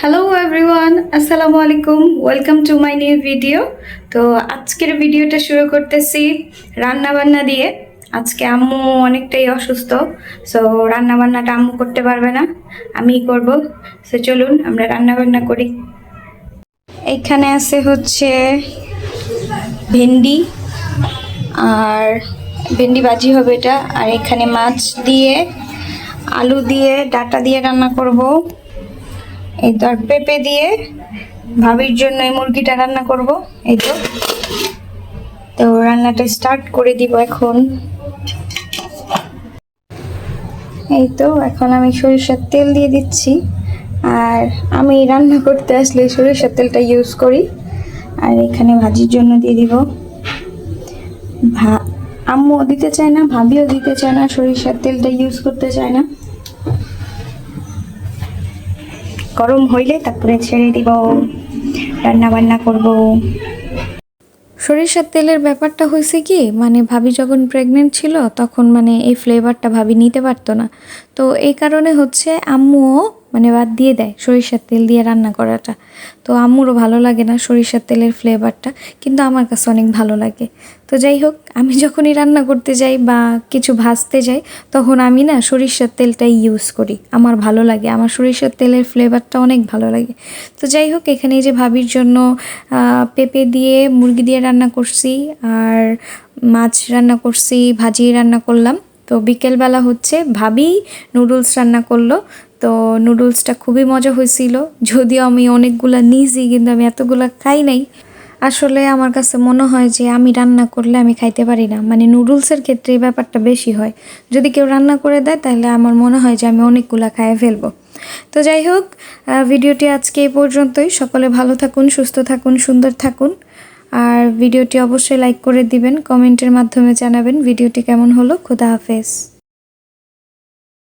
Hello everyone আসসালামু আলাইকুম welcome to my new video তো আজকের ভিডিওটা শুরু করতেছি রান্না বান্না দিয়ে। আজকে আম্মু অনেকটাই অসুস্থ সো রান্না বান্নাটা আম্মু করতে পারবে না। আমিই করব। সো চলুন, আমরা রান্না বান্না করি। এইখানে আছে হচ্ছে ভেন্ডি আর ভেন্ডি ভাজি হবে এটা। আর এখানে মাছ দিয়ে, আলু দিয়ে, ডাটা দিয়ে রান্না করব। এই তো, আর পেঁপে দিয়ে ভাবির জন্য এই মুরগিটা রান্না করব, এই তো। তো রান্নাটা স্টার্ট করে দিব এখন। এই তো, এখন আমি সরিষার তেল দিয়ে দিচ্ছি। আর আমি রান্না করতে আসলে সরিষার তেলটা ইউজ করি। আর এখানে ভাজির জন্য দিয়ে দিব। ভা আম্মুও দিতে চায় না, ভাবিও দিতে চায় না, সরিষার তেলটা ইউজ করতে চায় না। গরম হইলে তারপরে ছেড়ে দিব। রান্না বান্না করব। সরিষার তেলের ব্যাপারটা হয়েছে কি মানে ভাবি যখন প্রেগনেন্ট ছিল তখন মানে এই ফ্লেভারটা ভাবি নিতে পারতো না। তো এই কারণে হচ্ছে আম্মুও মানে বাদ দিয়ে দেয় সরিষার তেল দিয়ে রান্না করাটা। তো আম্মুরও ভালো লাগে না সরিষার তেলের ফ্লেভারটা কিন্তু আমার কাছে অনেক ভালো লাগে। তো যাই হোক, আমি যখনই রান্না করতে যাই বা কিছু ভাজতে যাই, তখন আমি না সরিষার তেলটাই ইউজ করি। আমার ভালো লাগে, আমার সরিষার তেলের ফ্লেভারটা অনেক ভালো লাগে। তো যাই হোক, এখানে যে ভাবির জন্য পেঁপে দিয়ে মুরগি দিয়ে রান্না করছি, আর মাছ রান্না করছি, ভাজি রান্না করলাম। তো বিকেলবেলা হচ্ছে ভাবি নুডলস রান্না করল। তো নুডলসটা খুবই মজা হয়েছিল। যদিও আমি অনেকগুলা নিয়েছি, কিন্তু আমি এতগুলা খাই নাই। আসলে আমার কাছে মনে হয় যে আমি রান্না করলে আমি খাইতে পারি না। মানে নুডলসের ক্ষেত্রে এই ব্যাপারটা বেশি হয়। যদি কেউ রান্না করে দেয়, তাহলে আমার মনে হয় যে আমি অনেকগুলা খাইয়ে ফেলব। তো যাই হোক ভিডিওটি আজকে এই পর্যন্তই। সকলে ভালো থাকুন, সুস্থ থাকুন, সুন্দর থাকুন। আর ভিডিওটি অবশ্যই লাইক করে দিবেন কমেন্টের মাধ্যমে জানাবেন ভিডিওটি কেমন হলো। খোদা হাফেজ।